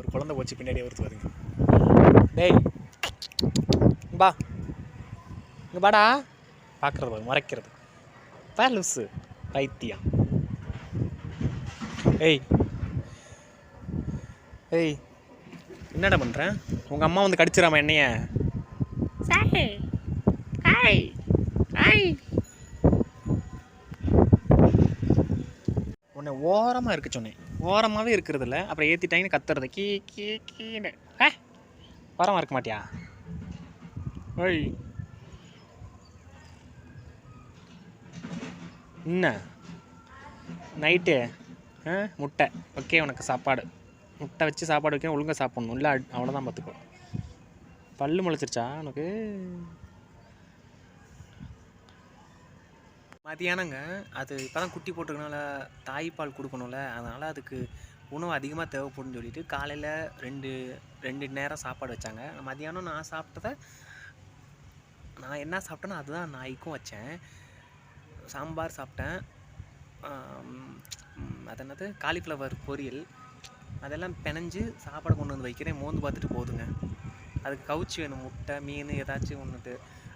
ஒரு குழந்தை போச்சு பின்னாடியே வருது. பாருங்க டேய் பா இங்கே பாடா பார்க்குறது பாரு மறைக்கிறது. பா லூஸு பைத்தியம். ஏய். ஏய் என்னடா பண்ணுறேன் உங்கள் அம்மா வந்து கடிச்சிடாம என்னைய? உன்னை ஓரமாக இருக்க சொன்னேன். ஓரமாகவே இருக்கிறது இல்லை அப்புறம் ஏற்றிட்டாங்கன்னு கத்துறது. Key key கீன்னு. ஆ ஓரமாக இருக்க மாட்டியா? ஓய் என்ன? நைட்டு ஆ முட்டை. ஓகே உனக்கு சாப்பாடு. முட்டை வச்சு சாப்பாடு வைக்க ஒழுங்காக சாப்பிட்ணும். இல்லை அவ்வளோதான் பார்த்துக்கோ பல்லு முளைச்சிருச்சா உனக்கு? மதியானங்க அது இப்போ தான் குட்டி போட்டிருக்கனால தாய்ப்பால் கொடுக்கணும்ல அதனால் அதுக்கு உணவு அதிகமாக தேவைப்படும்னு சொல்லிட்டு காலையில் ரெண்டு ரெண்டு நேரம் சாப்பாடு வச்சாங்க. மதியானம் நான் சாப்பிட்டத நான் என்ன சாப்பிட்டேனோ அதுதான் நாய்க்கும் வச்சேன். சாம்பார் சாப்பிட்டேன். அது என்னது? காலிஃப்ளவர் பொரியல். அதெல்லாம் பிணைஞ்சு சாப்பாடு கொண்டு வந்து வைக்கிறேன். மோந்து பார்த்துட்டு போதுங்க. அதுக்கு கவுச்சி வேணும். முட்டை மீன் ஏதாச்சும் ஒன்றுட்டு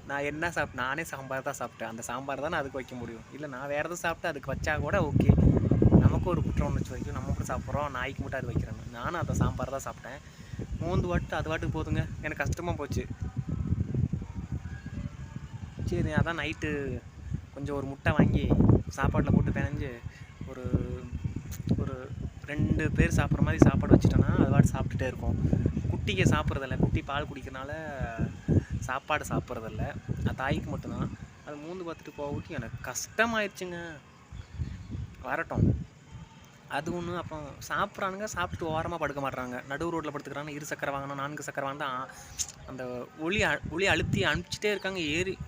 நான் என்ன சாப்பிட்டு நானே சாம்பார் தான் சாப்பிட்டேன். அந்த சாம்பார் தான் நான் அதுக்கு வைக்க முடியும். இல்லை நான் வேறு எதுவும் சாப்பிட்டு அதுக்கு வச்சா கூட ஓகே. நமக்கு ஒரு குற்றம் வச்சு வைக்கும் நம்ம கூட சாப்பிட்றோம். நாய்க்கு மட்டும் அது வைக்கிறேன். நானும் அந்த சாம்பார் தான் சாப்பிட்டேன். மோந்து வாட்டு அது வாட்டுக்கு போதுங்க. எனக்கு கஷ்டமாக போச்சு. சரி அதான் நைட்டு கொஞ்சம் ஒரு முட்டை வாங்கி சாப்பாட்டில் போட்டு பிணைஞ்சு ஒரு ஒரு ரெண்டு பேர் சாப்பிட்ற மாதிரி சாப்பாடு வச்சுட்டோன்னா அது வாட்டு சாப்பிட்டுட்டே இருக்கும். குட்டிக்கு சாப்பிட்றதில்ல. குட்டி பால் குடிக்கிறனால சாப்பாடு சாப்பிட்றதில்ல. அது தாய்க்கு மட்டும்தான். அது மூந்து பார்த்துட்டு போகட்டு எனக்கு கஷ்டமாயிடுச்சுங்க வரட்டும். அது ஒன்று அப்புறம் சாப்பிட்றானுங்க சாப்பிட்டு ஓரமாக படுக்க மாட்றாங்க. நடுவு ரோட்டில் படுத்துக்கிறாங்க இரு சக்கரை வாங்கினா நான்கு சக்கரை வாங்கினா அந்த ஒளி அ- ஒளி அழுத்தி அனுப்பிச்சிட்டே இருக்காங்க ஏறி.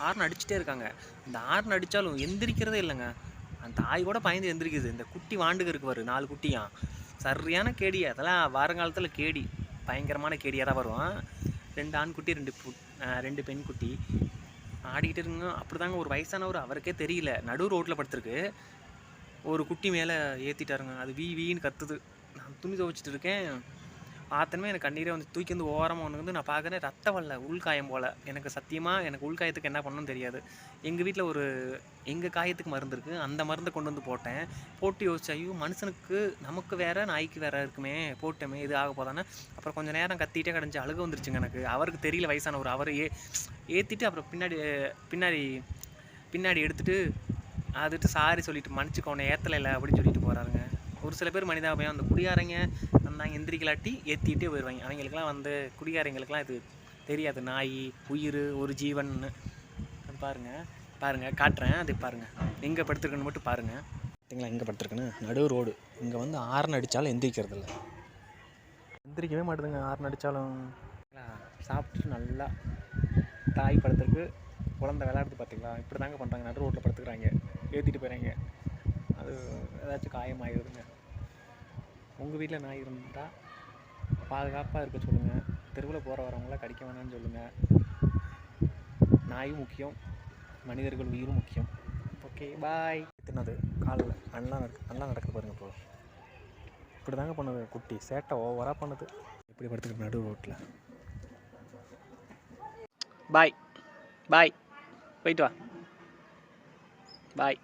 ஹார்ன் அடிச்சுட்டே இருக்காங்க. இந்த ஹார்ன் அடித்தாலும் எந்திரிக்கிறதே இல்லைங்க. அந்த தாய் கூட பயந்து எந்திரிக்குது. இந்த குட்டி வாண்டுக்கு இருக்கு நாலு குட்டியாம் சரியான கேடி. அதெல்லாம் வருங்காலத்தில் கேடி. பயங்கரமான கேடியாக தான் வருவான் ரெண்டு ஆண் குட்டி ரெண்டு ரெண்டு பெண் குட்டி ஆடிக்கிட்டு இருக்குங்க. அப்படிதாங்க ஒரு வயசானவர். அவருக்கே தெரியல. நடு ரோட்டில் படுத்துருக்கு. ஒரு குட்டி மேலே ஏற்றிட்டாருங்க அது வீ வீன்னு கத்துது. நான் துணி துவைச்சிட்டு இருக்கேன். பார்த்தனமே எனக்கு கண்ணீரே வந்து தூக்கி வந்து ஓரமாக ஒன்று வந்து நான் பார்க்குறேன் ரத்த வரல உள்காயம் போல். எனக்கு சத்தியமாக எனக்கு உள்காயத்துக்கு என்ன பண்ணணும்னு தெரியாது. எங்கள் வீட்டில் ஒரு எங்கள் காயத்துக்கு மருந்து இருக்குது அந்த மருந்தை கொண்டு வந்து போட்டேன். போட்டு யோசிச்சு ஐயோ மனுஷனுக்கு நமக்கு வேறு நாய்க்கு வேறு இருக்குமே போட்டோமே இது ஆக போதானே அப்புறம் கொஞ்சம் நேரம் கத்திட்டே கிடஞ்சி அழுக வந்துருச்சுங்க எனக்கு. அவருக்கு தெரியல வயசானவர் அவர் ஏ ஏற்றிட்டு அப்புறம் பின்னாடி பின்னாடி பின்னாடி எடுத்துட்டு அதுட்டு சாரி சொல்லிட்டு மன்னிச்சுக்கோனே ஏற்றலை இல்லை அப்படின்னு சொல்லிட்டு போகிறாருங்க ஒரு சில பேர் மனிதாபயம் அந்த குடியாரங்க வந்தாங்க எந்திரிக்கலாட்டி ஏற்றிட்டே போயிடுவாங்க அவங்களுக்குலாம் வந்து குடியாரங்களுக்குலாம் இது தெரியாது. நாய் உயிர் ஒரு ஜீவன்னு. பாருங்க பாருங்க காட்டுறேன். அது பாருங்க. எங்கே படுத்துருக்குன்னு மட்டும் பாருங்க. பார்த்தீங்களா எங்கே படுத்துருக்குன்னு? நடு ரோடு. இங்கே வந்து ஆறுன்னு அடித்தாலும் எந்திரிக்கிறது இல்லை எந்திரிக்கவே மாட்டுதுங்க ஆறுன்னு அடித்தாலும் சாப்பிட்டுட்டு நல்லா தாய் படுத்துருக்கு. குழந்தை விளையாடுது பார்த்தீங்களா? இப்படி தாங்க பண்ணுறாங்க நடு ரோட்டில் படுத்துக்கிறாங்க. ஏற்றிட்டு போயிறாங்க. அது ஏதாச்சும் காயமாயிருதுங்க. உங்கள் வீட்டில் நாய் இருந்தால் பாதுகாப்பாக இருக்க சொல்லுங்கள் தெருவில் போகிற வரவங்கள கடிக்க வேணாம்னு சொல்லுங்கள் நாயும் முக்கியம் மனிதர்கள் உயிரும் முக்கியம். ஓகே பாய் தின்னது காலில் நல்லா நடக்கு நல்லா நடக்குது பாருங்கள் இப்போ. இப்படி தாங்க பண்ணுது குட்டி. சேட்டை ஓவராக பண்ணுது. இப்படி படுத்துக்கிற நடு ரோட்டில் பாய் பாய் போயிட்டு வா. பாய்